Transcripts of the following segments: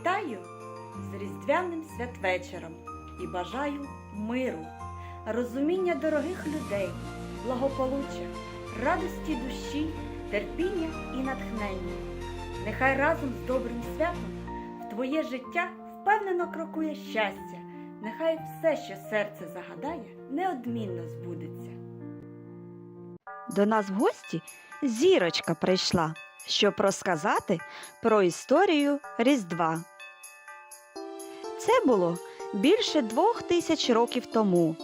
Вітаю з Різдвяним святвечором і бажаю миру, розуміння дорогих людей, благополуччя, радості душі, терпіння і натхнення. Нехай разом з добрим святом в твоє життя впевнено крокує щастя. Нехай все, що серце загадає, неодмінно збудеться. До нас в гості зірочка прийшла, щоб розказати про історію Різдва. Це було більше двох тисяч років тому.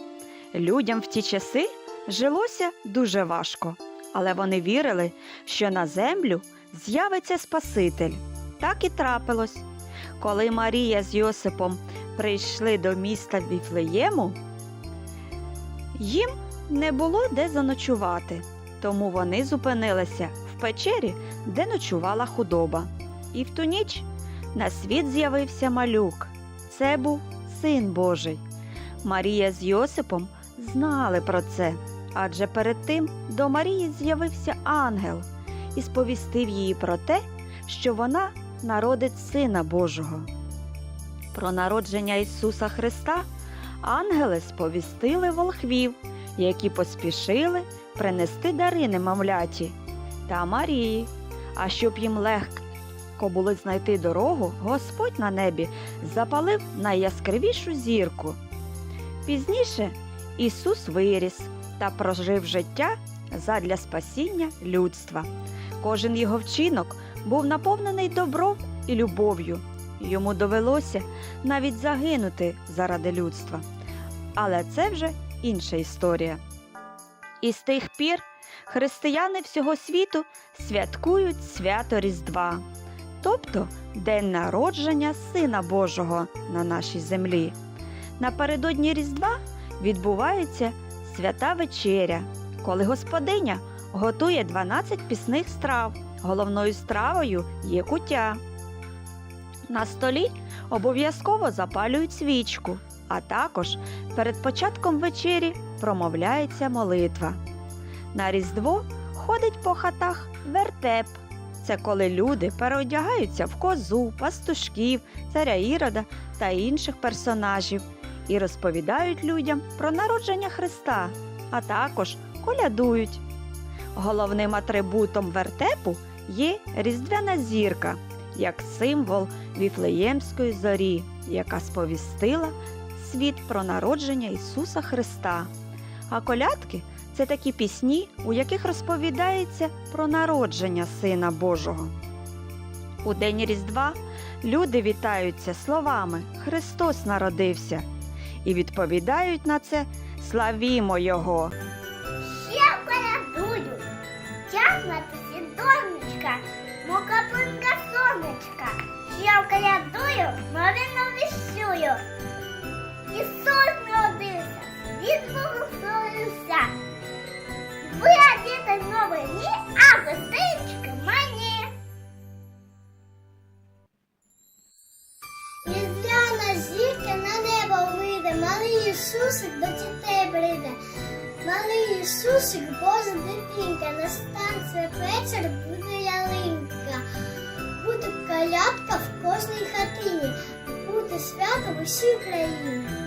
Людям в ті часи жилося дуже важко, але вони вірили, що на землю з'явиться Спаситель. Так і трапилось. Коли Марія з Йосипом прийшли до міста Віфлеєму, їм не було де заночувати, тому вони зупинилися в печері, де ночувала худоба. І в ту ніч на світ з'явився малюк. Це був син Божий. Марія з Йосипом знали про це, адже перед тим до Марії з'явився ангел і сповістив її про те, що вона народить Сина Божого. Про народження Ісуса Христа ангели сповістили волхвів, які поспішили принести дари немовляті та Марії. А щоб їм легко було знайти дорогу, Господь на небі запалив найяскравішу зірку. Пізніше Ісус виріс та прожив життя задля спасіння людства. Кожен його вчинок був наповнений добром і любов'ю. Йому довелося навіть загинути заради людства. Але це вже інша історія. І з тих пір християни всього світу святкують свято Різдва, тобто День народження Сина Божого на нашій землі. Напередодні Різдва відбувається свята вечеря, коли господиня готує 12 пісних страв. Головною стравою є куття. На столі обов'язково запалюють свічку, а також перед початком вечері промовляється молитва. На Різдво ходить по хатах вертеп. Це коли люди переодягаються в козу, пастушків, царя Ірода та інших персонажів і розповідають людям про народження Христа, а також колядують. Головним атрибутом вертепу є різдвяна зірка, як символ Віфлеємської зорі, яка сповістила світ про народження Ісуса Христа. А колядки це такі пісні, у яких розповідається про народження Сина Божого. У день Різдва люди вітаються словами Христос народився і відповідають на це Славімо Його! Ще колядую, тягне тобі донечка, мока сонечка. Ще колядую, новину віщую. Ісус народився, вийде, малий Ісусик до дітей прийде. Малий Ісусик, Божа дитинка, на станція вечір буде ялинка. Буде колядка в кожній хатині, буде свято в усій країні.